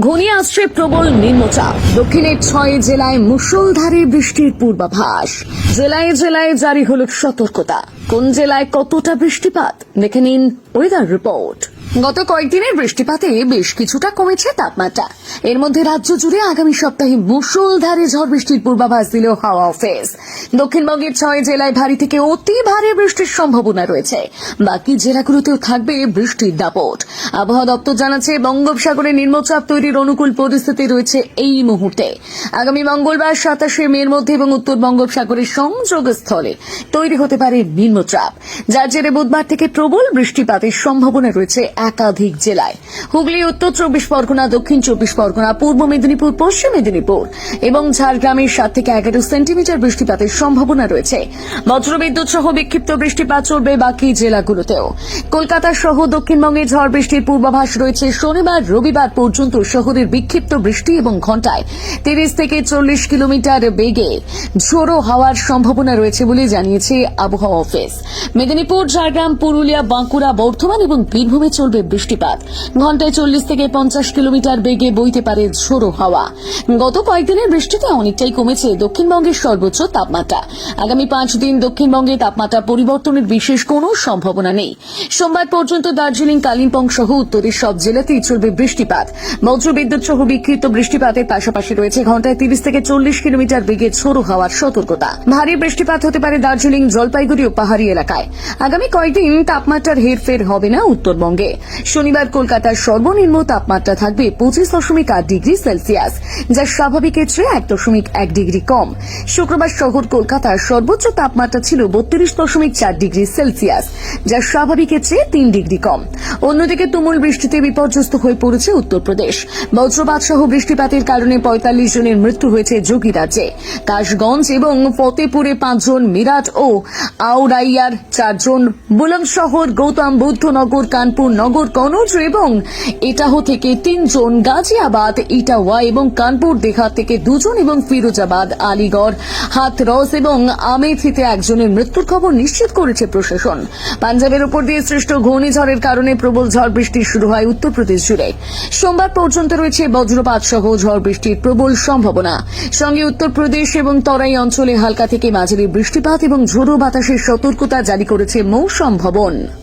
ঘনিয়ে আসছে প্রবল নিম্নচাপ। দক্ষিণের ছয় জেলায় মুসলধারে বৃষ্টির পূর্বাভাস। জেলায় জেলায় জারি হল সতর্কতা। কোন জেলায় কতটা বৃষ্টিপাত? দেখে নিন ওয়েদার রিপোর্ট গত কয়েকদিনের বৃষ্টিপাতে বেশ কিছুটা কমেছে তাপমাত্রা। এর মধ্যে রাজ্য জুড়ে আগামী সপ্তাহে মুষলধারে ঝড় বৃষ্টির পূর্বাভাস দিল হাওয়া অফিস দক্ষিণবঙ্গের ছয় জেলায় ভারী থেকে অতি ভারী বৃষ্টির সম্ভাবনা রয়েছে। বাকি জেলাগুলোতেও থাকবে বৃষ্টির দাপট। আবহাওয়া দপ্তর জানাচ্ছে, বঙ্গোপসাগরে নিম্নচাপ তৈরির অনুকূল পরিস্থিতি রয়েছে এই মুহূর্তে। আগামী মঙ্গলবার সাতাশে মের মধ্যে এবং উত্তর বঙ্গোপসাগরের সংযোগ স্থলে তৈরি হতে পারে নিম্নচাপ। যার জেরে বুধবার থেকে প্রবল বৃষ্টিপাতের সম্ভাবনা রয়েছে একাধিক জেলায়। হুগলি, উত্তর চব্বিশ পরগনা, দক্ষিণ চব্বিশ পরগনা, পূর্ব মেদিনীপুর, পশ্চিম মেদিনীপুর এবং ঝাড়গ্রামের সাত থেকে এগারো সেন্টিমিটার বৃষ্টিপাতের সম্ভাবনা রয়েছে। বজ্রবিদ্যুৎ সহ বিক্ষিপ্ত বৃষ্টিপাত চলবে বাকি জেলাগুলোতেও। কলকাতা সহ দক্ষিণবঙ্গে ঝড় বৃষ্টির পূর্বাভাস রয়েছে শনিবার, রবিবার পর্যন্ত শহরের বিক্ষিপ্ত বৃষ্টি এবং ঘন্টায় তিরিশ থেকে চল্লিশ কিলোমিটার বেগে ঝোড়ো হওয়ার সম্ভাবনা রয়েছে বলে জানিয়েছে আবহাওয়া অফিস। মেদিনীপুর, ঝাড়গ্রাম, পুরুলিয়া, বাঁকুড়া, বর্ধমান এবং বীরভূমে চলবে বৃষ্টিপাত। ঘন্টায় চল্লিশ থেকে পঞ্চাশ কিলোমিটার বেগে বইতে পারে ঝোড়ো হাওয়া। গত কয়েকদিনের বৃষ্টিতে অনেকটাই কমেছে দক্ষিণবঙ্গের সর্বোচ্চ তাপমাত্রা। আগামী পাঁচ দিন দক্ষিণবঙ্গে তাপমাত্রা পরিবর্তনের বিশেষ কোনো সম্ভাবনা নেই। সোমবার পর্যন্ত দার্জিলিং, কালিম্পং সহ উত্তরের সব জেলাতেই চলবে বৃষ্টিপাত। বজ্রবিদ্যুৎ সহ বিক্ষিপ্ত বৃষ্টিপাতের পাশাপাশি রয়েছে ঘন্টায় তিরিশ থেকে চল্লিশ কিলোমিটার বেগে ঝোড়ো হওয়ার সতর্কতা। ভারী বৃষ্টিপাত হতে পারে দার্জিলিং, জলপাইগুড়ি ও পাহাড়ি এলাকায়। আগামী কয়েকদিন তাপমাত্রার হেরফের হবে না উত্তরবঙ্গে। শনিবার কলকাতার সর্বনিম্ন তাপমাত্রা থাকবে পঁচিশ দশমিক আট ডিগ্রি সেলসিয়াস, যা স্বাভাবিকের চেয়ে এক দশমিক এক ডিগ্রি কম। শুক্রবার শহর কলকাতার সর্বোচ্চ তাপমাত্রা ছিল বত্রিশ দশমিক চার ডিগ্রি সেলসিয়াস, যা স্বাভাবিকের চেয়ে তিন ডিগ্রি কম। অন্যদিকে তুমুল বৃষ্টিতে বিপর্যস্ত হয়ে পড়েছে উত্তরপ্রদেশ। বজ্রপাত সহ বৃষ্টিপাতের কারণে পঁয়তাল্লিশ জনের মৃত্যু হয়েছে যোগীরাজ্যে কাশগঞ্জ এবং ফতেপুরে পাঁচজন মিরাট ও আউরাইয়ার চারজন। বুলন্দশহর, গৌতম বুদ্ধনগর, কানপুর নগর কনৌজ এবং এটাহ থেকে তিনজন গাজিয়াবাদ, ইটাওয়া এবং কানপুর দেঘা থেকে দুজন এবং ফিরোজাবাদ, আলিগড়, হাথরস এবং আমেথিতে একজনের মৃত্যুর খবর নিশ্চিত করেছে প্রশাসন। পাঞ্জাবের উপর দিয়ে সৃষ্ট ঘূর্ণিঝড়ের কারণে প্রবল ঝড় বৃষ্টি শুরু হয় উত্তরপ্রদেশ জুড়ে। সোমবার পর্যন্ত রয়েছে বজ্রপাত সহ ঝড় বৃষ্টির প্রবল সম্ভাবনা। সঙ্গে উত্তরপ্রদেশ এবং তরাই অঞ্চলে হালকা থেকে মাঝারি বৃষ্টিপাত এবং ঝোড়ো বাতাসের সতর্কতা জারি করেছে মৌসুম ভবন।